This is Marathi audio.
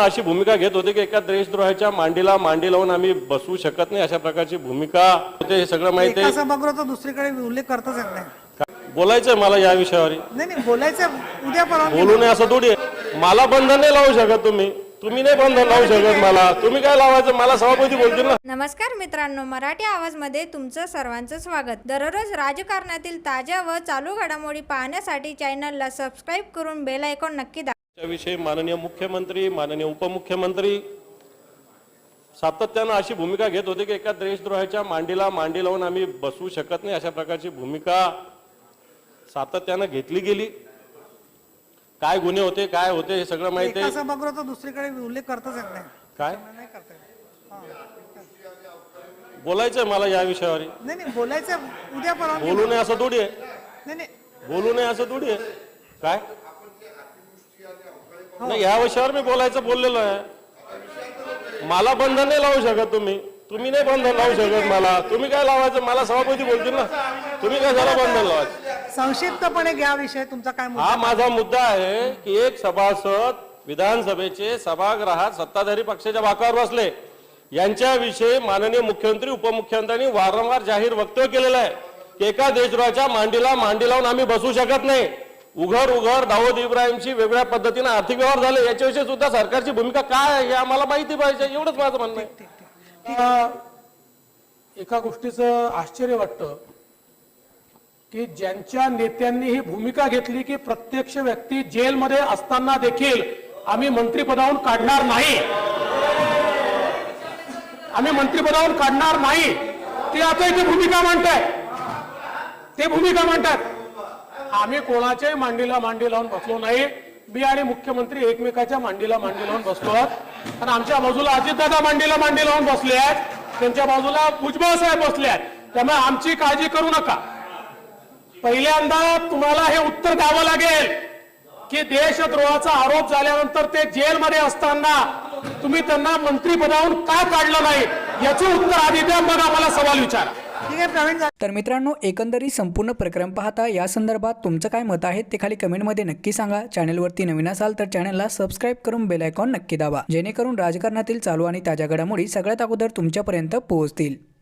अशी भूमिका घेत होते की एका देशद्रोहाच्या मांडीला मांडी लावून आम्ही बसवू शकत नाही अशा प्रकारची भूमिका होते हे सगळं माहिती आहे. दुसरीकडे उल्लेख करताच येत नाही. बोलायचंय मला या विषयावर. नाही नाही बोलायचं उद्या परवा बोलू नये असं थोडी आहे. मला बंधन नाही लावू शकत तुम्ही. तुम्ही नाही बंधन लावू शकत मला. तुम्ही काय लावायचं? मला सभापती बोलतील ना. नमस्कार मित्रांनो मराठी आवाजमध्ये तुमचं सर्वांचं स्वागत. दररोज राजकारणातील ताज्या व चालू घडामोडी पाहण्यासाठी चॅनलला सबस्क्राईब करून बेल आयकॉन नक्की दाबा. त्याविषयी माननीय मुख्यमंत्री माननीय उपमुख्यमंत्री सातत्यानं अशी भूमिका घेत होते की एका देशद्रोहाच्या मांडीला मांडी लावून आम्ही बसवू शकत नाही अशा प्रकारची भूमिका सातत्यानं घेतली गेली. काय गुन्हे होते काय होते हे सगळं माहिती आहे. दुसरीकडे उल्लेख करताच येत नाही. काय? नाही करता येत. हा. बोलायचंय मला या विषयावर. नाही नाही बोलायचं उद्या बोलू नये असं थोडी आहे. नाही नाही. बोलू नये असं थोडी आहे. काय? नाही या विषयावर मी बोलायचं बोललेलो आहे. मला बंधन नाही लावू शकत तुम्ही. तुम्ही नाही बंधन लावू शकत मला. तुम्ही काय लावायचं? मला सभापती बोलतील ना. तुम्ही काय झालं बंधन लावायचं? संक्षिप्तपणे घ्या विषय तुमचा काय मुद्दा? हा माझा मुद्दा आहे की एक सभासद विधानसभेचे सभागृहात सत्ताधारी पक्षाच्या वाकावर बसले. यांच्याविषयी माननीय मुख्यमंत्री उपमुख्यमंत्र्यांनी वारंवार जाहीर वक्तव्य केलेलं आहे की एका देशद्रोहाच्या मांडीला मांडी लावून आम्ही बसू शकत नाही. उघड उघड. दाऊद इब्राहिमची वेगळ्या पद्धतीने आर्थिक व्यवहार झाले. याच्याविषयी सुद्धा सरकारची भूमिका काय आहे हे आम्हाला माहिती पाहिजे. एवढंच माझं म्हणणं आहे. एका गोष्टीचं आश्चर्य वाटतं की ज्यांच्या नेत्यांनी ही भूमिका घेतली की प्रत्यक्ष व्यक्ती जेलमध्ये असताना देखील आम्ही मंत्रिपदावरून काढणार नाही. आम्ही मंत्रिपदावरून काढणार नाही. ते आता इथे भूमिका मांडताय ते भूमिका मांडतात आम्ही कोणाच्याही मांडीला मांडी लावून बसलो नाही. मी आणि मुख्यमंत्री एकमेकाच्या मांडीला मांडी लावून बसलो आहोत आणि आमच्या बाजूला अजितदादा मांडीला मांडी लावून बसले आहेत. त्यांच्या बाजूला भुजबळ साहेब बसले आहेत. त्यामुळे आमची काळजी करू नका. पहिल्यांदा तुम्हाला हे उत्तर द्यावं लागेल की देशद्रोहाचा आरोप झाल्यानंतर ते जेलमध्ये असताना तुम्ही त्यांना मंत्रिपदावरून का काढलं नाही? याचं उत्तर आधी द्या मग आम्हाला सवाल विचारा. तर मित्रांनो एकंदरीत संपूर्ण प्रक्रम पाहता या संदर्भात तुमचं काय मत आहे ते खाली कमेंटमध्ये नक्की सांगा. चॅनलवरती नवीन असाल तर चॅनलला सबस्क्राईब करून बेल आयकॉन नक्की दाबा. जेणेकरून राजकारणातील चालू आणि ताज्या घडामोडी सगळ्यात अगोदर तुमच्यापर्यंत पोहोचतील.